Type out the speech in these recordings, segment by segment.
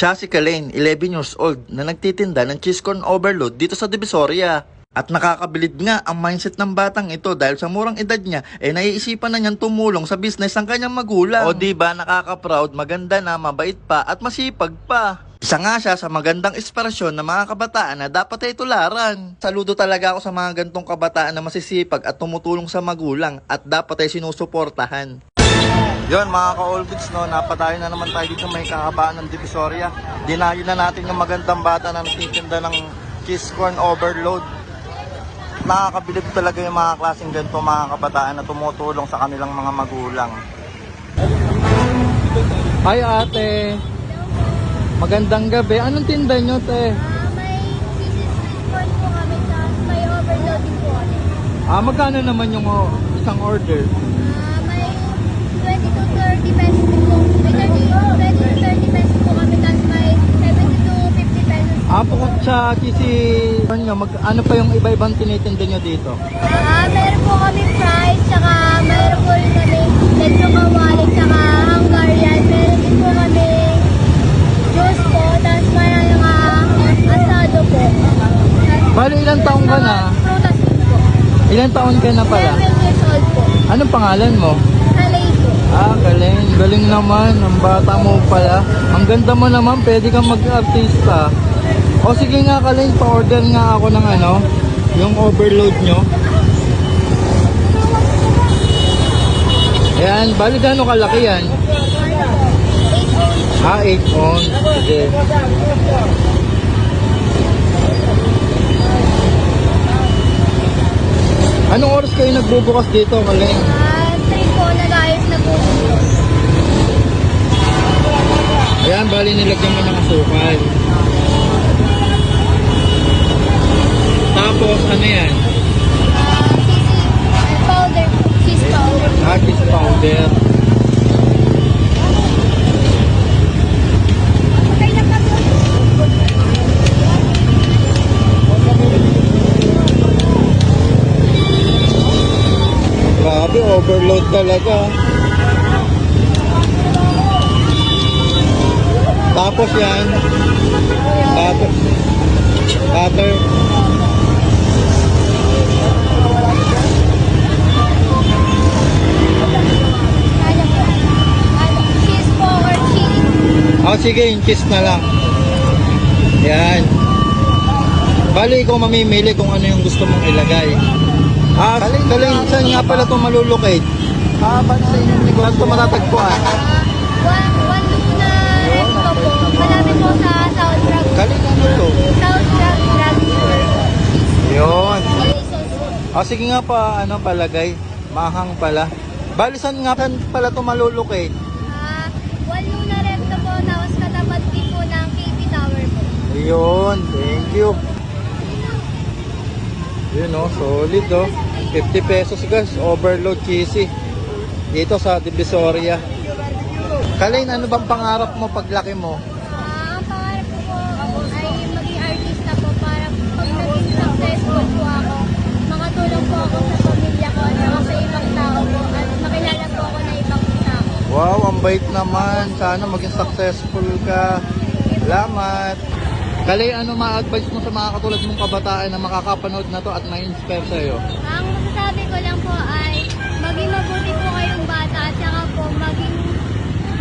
Siya si Kalain, 11 years old, na nagtitinda ng cheese corn overload dito sa Divisoria. At nakakabilid nga ang mindset ng batang ito dahil sa murang edad niya, eh naiisipan na niyang tumulong sa business ng kanyang magulang. O di ba nakaka-proud, maganda na, mabait pa at masipag pa. Isa nga siya sa magandang inspirasyon ng mga kabataan na dapat ay tularan. Saludo talaga ako sa mga gantong kabataan na masisipag at tumutulong sa magulang at dapat ay sinusuportahan. Yon mga ka-all goods, no, napatayo na naman tayo dito may kakabaan ng Divisoria. Dinayo na natin yung magandang bata na nagtitinda ng cheese corn overload. Nakakabilib talaga yung mga klaseng ganito mga kabataan na tumutulong sa kanilang mga magulang. Hi ate. Magandang gabi. Anong tinda nyo te? Ah, may cheese sweet corn po kami tapos may overloading po kami. Ah, magkano naman yung oh, isang order? Ah, bukod sa kisi, ano, mag, ano pa yung iba-ibang tinitinda nyo dito? Ah, meron po kami fries tsaka meron po kami lecho kawali tsaka Hungarian. Meron din po kami juice po tapos may mga asado po. Bali, ilang taong ka na? Prutas po. Ilang taon ka na pala? 11 years old po. Anong pangalan mo? Ah, galing. Galing naman. Ang bata mo pala. Ang ganda mo naman. Pwede kang mag-artista. O sige nga, Kalin. Pa-order nga ako ng ano, yung overload nyo. Ayan. Bali, gaano kalaki yan? Ah, 8 on. Sige. Anong oras kayo nagbubukas dito, Kalin? Ah, bali nilagyan mo ng asukal. Tapos, ano yan? Ah, powder po, cheese powder. Ah, cheese powder. Grabe, overload talaga. Tapos yan. Tapos, butter. Po? Cheese po or cheese? Ah, sige, yung cheese na lang. Yan. Bali, ikaw mamimili kung ano yung gusto mong ilagay. Ah, kaling, saan nga pala ito malulocate? Ah, bali sa inyong likod. Saan ito matatagpuan? Ah, one, one luna resto po. Malapit po sa South Drug. Kaling ano to? South Drug Drugstore. Yun. Jesus. Ah, sige nga pa, ano, palagay. Mahang pala. Bali, saan nga kan pala ito malulocate? Ah, one luna resto po. Tapos katapat din po ng KB Tower po. Ayun, thank you. Yun oh, solid oh. 50 pesos guys, overload cheesy. Dito sa Divisoria. Kalain, ano bang pangarap mo paglaki mo? Ah, ang pangarap ko po ay maging artista po para pag naging successful po ako, po ako sa pamilya ko at saka sa ibang tao po at makilala po ako na ibang tao. Wow, ang bait naman. Sana maging successful ka. Salamat. Kalay, ano ma-advise mo sa mga katulad mong kabataan na makakapanood na to at ma-inspire sa'yo? Ang masasabi ko lang po ay maging mabuti po kayong bata at saka po maging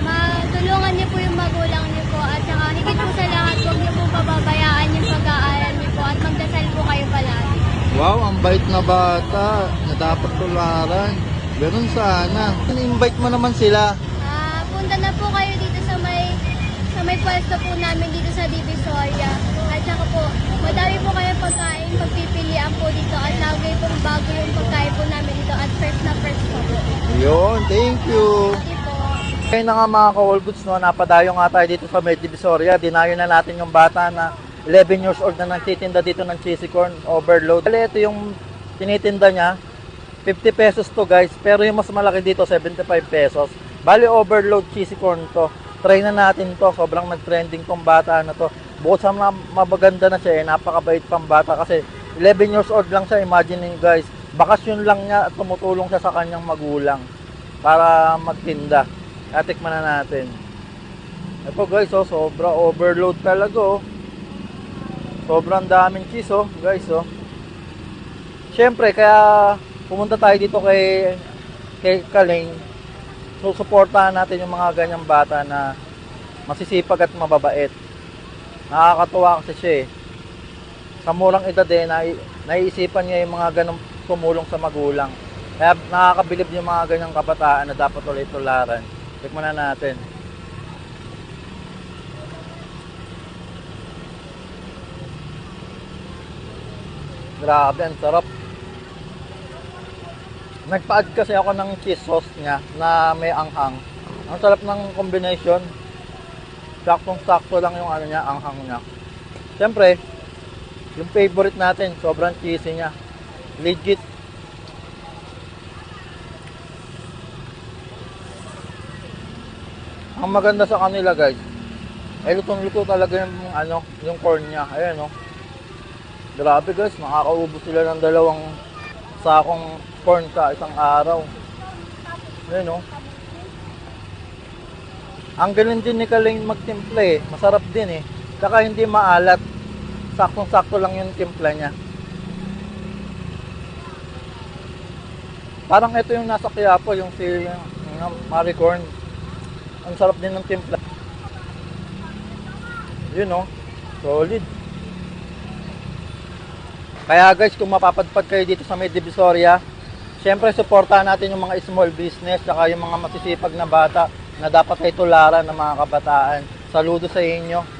matulungan niyo po yung magulang niyo po at saka higit po sa lahat huwag niyo po pababayaan yung pag-aaral niyo po at magdasal po kayo palagi. Wow, ang bait na bata na dapat tularan. Ganun sana. In-invite mo naman sila. Ah, punta na po kayo dito sa may sa may pwesto po namin dito sa Divisoria. At saka po, madami po kayong pagkain, pagpipilian po dito at lagi pong bago yung pagkain po namin dito at fresh na fresh po. Yun, thank you. Po. Kaya na nga mga ka-all goods, no, napadayo nga tayo dito sa Med Divisoria. Dinayo na natin yung bata na 11 years old na nagtitinda dito ng cheesy corn overload. Bali, ito yung tinitinda niya. 50 pesos to guys, pero yung mas malaki dito 75 pesos. Bali overload cheesy corn to. Try na natin to, sobrang nag-trending tong bata na to. Bukod sa ma- mabaganda na siya, eh, napakabait pang bata kasi 11 years old lang siya, imagine niyo guys. Bakasyon lang niya at tumutulong siya sa kanyang magulang para magtinda. Atikman na natin. Ito guys, oh, sobra overload talaga oh. Sobrang daming cheese oh, guys oh. Siyempre, kaya pumunta tayo dito kay kay Kaling. So, suportahan natin yung mga ganyang bata na masisipag at mababait. Nakakatuwa kasi siya eh. Sa murang edad eh, nai- naiisipan niya yung mga ganong tumulong sa magulang. Kaya nakakabilib yung mga ganyang kabataan na dapat ulit tularan. Tikman na natin. Grabe, ang sarap. Nagpa-add kasi ako ng cheese sauce niya na may anghang. Ang sarap ng combination. Saktong-sakto lang yung ano niya, anghang niya. Siyempre, yung favorite natin, sobrang cheesy niya. Legit. Ang maganda sa kanila guys, ay lutong-luto talaga yung ano, yung corn niya. Ayan oh. Grabe guys, makakaubos sila ng dalawang sakong corn sa isang araw. Ayan oh. Ang galing din ni Kaling magtimpla eh. Masarap din eh. Tsaka hindi maalat. Saktong-sakto lang yung timpla niya. Parang ito yung nasa Quiapo, yung si yung Maricorn. Ang sarap din ng timpla. Yun oh. Solid. Kaya guys, kung mapapadpad kayo dito sa May Divisoria, syempre suportahan natin yung mga small business saka yung mga masisipag na bata na dapat ay tularan ng mga kabataan. Saludo sa inyo.